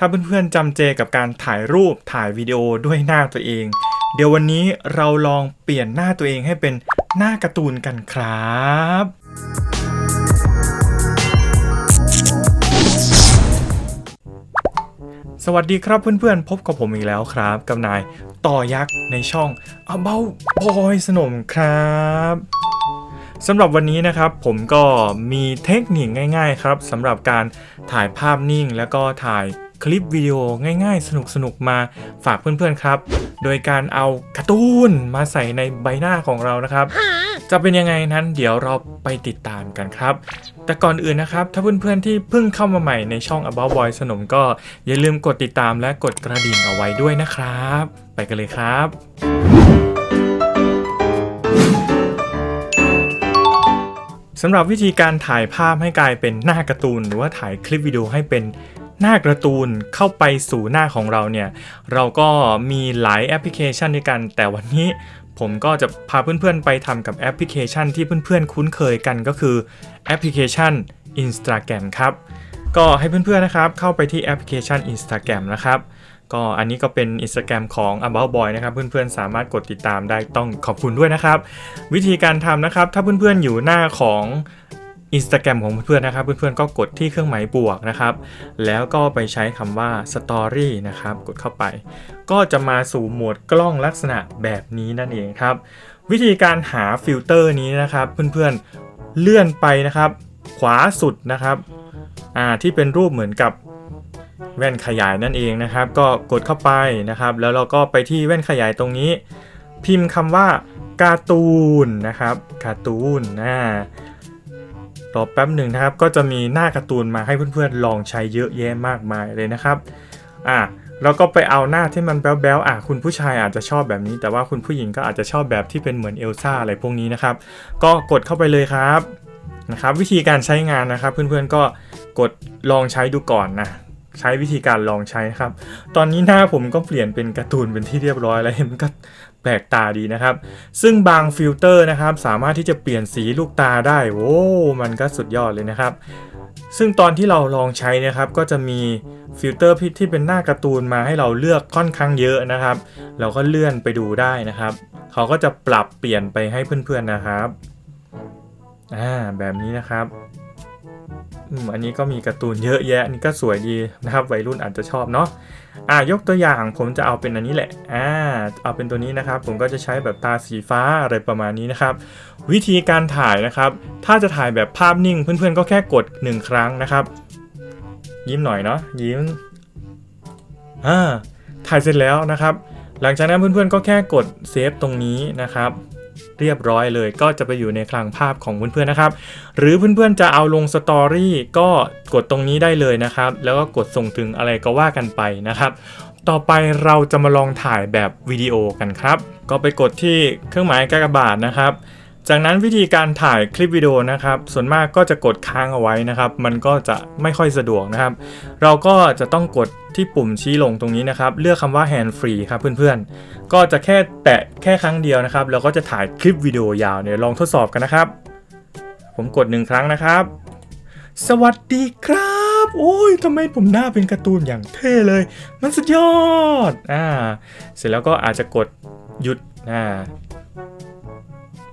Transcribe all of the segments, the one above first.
ถ้าเพื่อนๆจำเจกับการถ่ายรูปถ่ายวิดีโอด้วยหน้าตัวเอง เดี๋ยววันนี้เราลองเปลี่ยนหน้าตัวเองให้เป็นหน้าการ์ตูนกันครับสวัสดีครับเพื่อนๆ พบกับผมอีกแล้วครับ กับนายต่อยักษ์ในช่อง About Boy สนมครับสำหรับวันนี้นะครับผมก็มีเทคนิคง่าย ๆ ครับสำหรับการถ่ายภาพนิ่งแล้วก็ถ่าย คลิปวิดีโอง่ายๆ สนุกๆ มาฝากเพื่อนๆครับ โดยการเอาการ์ตูนมาใส่ในใบหน้าของเรานะครับ จะเป็นยังไงนั้นเดี๋ยวเราไปติดตามกันครับ แต่ก่อนอื่นนะครับ ถ้าเพื่อนๆที่เพิ่งเข้ามาใหม่ในช่อง About Boy สนมก็อย่าลืมกดติดตามและกดกระดิ่งเอาไว้ด้วยนะครับ ไปกันเลยครับสำหรับวิธีการถ่ายภาพให้กลายเป็นหน้าการ์ตูน หรือว่าถ่ายคลิปวิดีโอให้เป็น หน้าการ์ตูนเข้าไปสู่หน้าของเราเนี่ย เราก็มีหลายแอปพลิเคชันด้วยกัน แต่วันนี้ผมก็จะพาเพื่อนๆไปทำกับแอปพลิเคชันที่เพื่อนๆคุ้นเคยกันก็คือแอปพลิเคชัน Instagram ครับ ก็ให้เพื่อนๆนะครับเข้าไปที่แอปพลิเคชัน Instagram นะครับก็อันนี้ก็เป็น Instagram ของ About Boy นะครับ เพื่อนๆ สามารถกดติดตามได้ต้องขอบคุณด้วยนะครับ วิธีการทำนะครับ ถ้าเพื่อนๆ อยู่หน้าของ Instagram ของเพื่อนๆนะครับ เพื่อนๆก็กดที่เครื่องหมายบวกนะครับ แล้วก็ไปใช้คำว่า Story นะครับ กดเข้าไป ก็จะมาสู่โหมดกล้องลักษณะแบบนี้นั่นเองครับ วิธีการหาฟิลเตอร์นี้นะครับ เพื่อนๆเลื่อนไปนะครับ ขวาสุดนะครับอ่าที่เป็นรูปเหมือนกับแว่นขยายนั่นเองนะครับ ก็กดเข้าไปนะครับ แล้วเราก็ไปที่แว่นขยายตรงนี้ พิมพ์คำว่าการ์ตูนนะครับการ์ตูนนะ รอแป๊บหนึ่งนะครับ ก็จะมีหน้าการ์ตูนมาให้เพื่อนๆ ลองใช้เยอะแยะมากมายเลยนะครับอะเราก็ไปเอาหน้าที่มันแบ๊วๆอะคุณผู้ชายอาจจะชอบแบบนี้ แต่ว่าคุณผู้หญิงก็อาจจะชอบแบบที่เป็นเหมือนเอลซ่าอะไรพวกนี้นะครับ ก็กดเข้าไปเลยครับนะครับ วิธีการใช้งานนะครับ เพื่อนๆก็กดลองใช้ดูก่อนนะ ใช้วิธีการลองใช้ครับ ตอนนี้หน้าผมก็เปลี่ยนเป็นการ์ตูนเป็นที่เรียบร้อยแล้วมันก็แปลกตาดีนะครับ ซึ่งบางฟิลเตอร์นะครับ สามารถที่จะเปลี่ยนสีลูกตาได้โอ้มันก็สุดยอดเลยนะครับ ซึ่งตอนที่เราลองใช้นะครับ ก็จะมีฟิลเตอร์ที่เป็นหน้าการ์ตูนมาให้เราเลือกค่อนข้างเยอะนะครับ เราก็เลื่อนไปดูได้นะครับ เขาก็จะปรับเปลี่ยนไปให้เพื่อนๆนะครับ อ่าแบบนี้นะครับ อันนี้ก็มีการ์ตูนเยอะแยะนนี่ก็สวยดีนะครับ วัยรุ่นอาจจะชอบเนาะอ่ายกตัวอย่างผมจะเอาเป็นอันนี้แหละอ่าเอาเป็นตัวนี้นะครับ ผมก็จะใช้แบบตาสีฟ้าอะไรประมาณนี้นะครับ วิธีการถ่ายนะครับ ถ้าจะถ่ายแบบภาพนิ่ง เพื่อนๆก็แค่กด 1 ครั้งนะครับ ยิ้มหน่อยเนาะยิ้มอ่าถ่ายเสร็จแล้วนะครับ หลังจากนั้นเพื่อนๆก็แค่กดเซฟตรงนี้นะครับ เรียบร้อยเลยก็จะไปอยู่ในคลังภาพของเพื่อนๆนะครับ หรือเพื่อนๆจะเอาลงสตอรี่ก็กดตรงนี้ได้เลยนะครับ แล้วก็กดส่งถึงอะไรก็ว่ากันไปนะครับ ต่อไปเราจะมาลองถ่ายแบบวิดีโอกันครับ ก็ไปกดที่เครื่องหมายกากบาทนะครับ จากนั้นวิธีการถ่ายคลิปวิดีโอนะครับ ส่วนมากก็จะกดค้างเอาไว้นะครับ มันก็จะไม่ค่อยสะดวกนะครับ เราก็จะต้องกดที่ปุ่มชี้ลงตรงนี้นะครับ เลือกคำว่า hand free ครับเพื่อนๆ ก็จะแค่แตะแค่ครั้งเดียวนะครับแล้วก็จะถ่ายคลิปวิดีโอยาวเนี่ยลองทดสอบกันนะครับ ผมกดหนึ่งครั้งนะครับ สวัสดีครับ โอ้ยทำไมผมหน้าเป็นการ์ตูนอย่างเท่เลย มันสุดยอดอ่าเสร็จแล้วก็อาจจะกดหยุดอ่า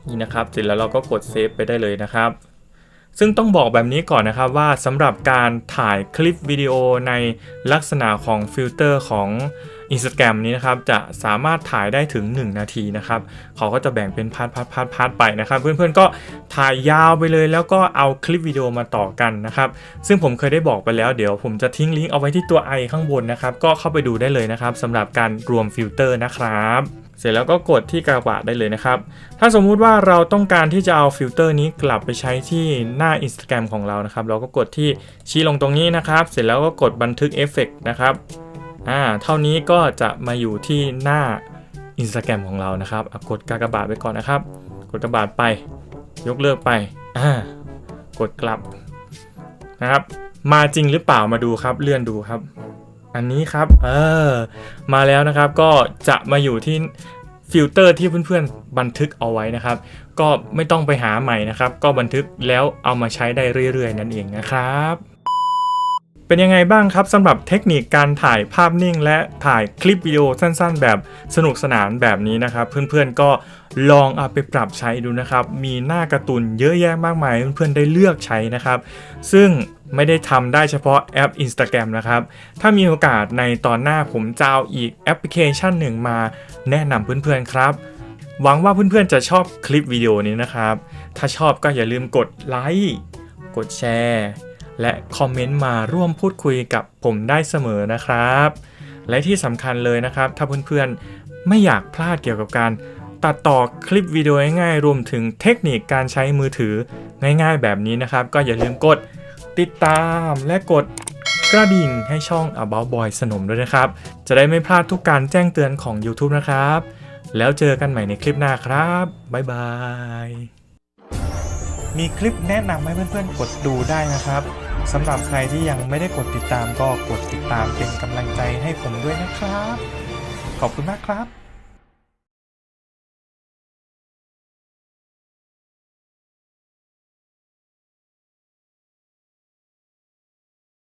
นี่นะครับเสร็จแล้วเราก็กดเซฟไปได้เลยนะครับ ซึ่งต้องบอกแบบนี้ก่อนนะครับว่าสำหรับการถ่ายคลิปวิดีโอในลักษณะของฟิลเตอร์ของ Instagram นี้นะครับจะสามารถถ่ายได้ถึง 1 นาทีนะครับเขาก็จะแบ่งเป็นพาร์ทพาร์ทพาร์ทพาร์ทไปนะครับ เพื่อนๆก็ถ่ายยาวไปเลย แล้วก็เอาคลิปวิดีโอมาต่อกันนะครับ ซึ่งผมเคยได้บอกไปแล้วเดี๋ยวผมจะทิ้งลิงก์เอาไว้ที่ตัว i ข้างบนนะครับ ก็เข้าไปดูได้เลยนะครับสำหรับการรวมฟิลเตอร์นะครับ เสร็จแล้วก็กดที่กากบาทได้เลยนะครับ ถ้าสมมุติว่าเราต้องการที่จะเอาฟิลเตอร์นี้กลับไปใช้ที่หน้า Instagram ของเรานะครับ เราก็กดที่ชี้ลงตรงนี้นะครับ เสร็จแล้วก็กดบันทึกเอฟเฟกต์นะครับ อ่า เท่านี้ก็จะมาอยู่ที่หน้า Instagram ของเรานะครับอะกดกากบาทไว้ก่อนนะครับ กดกากบาทไป ยกเลิกไป อ่า กดกลับนะครับ มาจริงหรือเปล่ามาดูครับ เลื่อนดูครับ อันนี้ครับ เออ มาแล้วนะครับก็จะมาอยู่ที่ฟิลเตอร์ที่เพื่อนๆ บันทึกเอาไว้นะครับ ก็ไม่ต้องไปหาใหม่นะครับ ก็บันทึกแล้วเอามาใช้ได้เรื่อยๆ นั่นเองนะครับ เป็นยังไงบ้างครับสำหรับเทคนิคการถ่ายภาพนิ่ง และถ่ายคลิปวิดีโอสั้นๆ แบบสนุกสนานแบบนี้นะครับ เพื่อนๆก็ลองเอาไปปรับใช้ดูนะครับ มีหน้าการ์ตูนเยอะแยะมากมายเพื่อนๆได้เลือกใช้นะครับ ซึ่ง ไม่ได้ทำได้เฉพาะแอป Instagram นะครับ ถ้ามีโอกาสในตอนหน้าผมจะเอาอีกแอปพลิเคชันหนึ่งมาแนะนำเพื่อนๆครับ หวังว่าเพื่อนๆจะชอบคลิปวิดีโอนี้นะครับ ถ้าชอบก็อย่าลืมกดไลค์กดแชร์และคอมเมนต์มาร่วมพูดคุยกับผมได้เสมอนะครับ และที่สำคัญเลยนะครับ ถ้าเพื่อนๆไม่อยากพลาดเกี่ยวกับการตัดต่อคลิปวิดีโอง่ายๆรวมถึงเทคนิคการใช้มือถือง่ายๆแบบนี้นะครับ ก็อย่าลืมกด ติดตามและกดกระดิ่งให้ช่อง About Boy สนมด้วยนะครับ จะได้ไม่พลาดทุกการแจ้งเตือนของ YouTube นะครับ แล้วเจอกันใหม่ในคลิปหน้าครับ บ๊ายบาย มีคลิปแนะนำให้เพื่อนๆ กดดูได้นะครับสำหรับใครที่ยังไม่ได้กดติดตามก็กดติดตามเป็นกำลังใจให้ผมด้วยนะครับ ขอบคุณมากครับ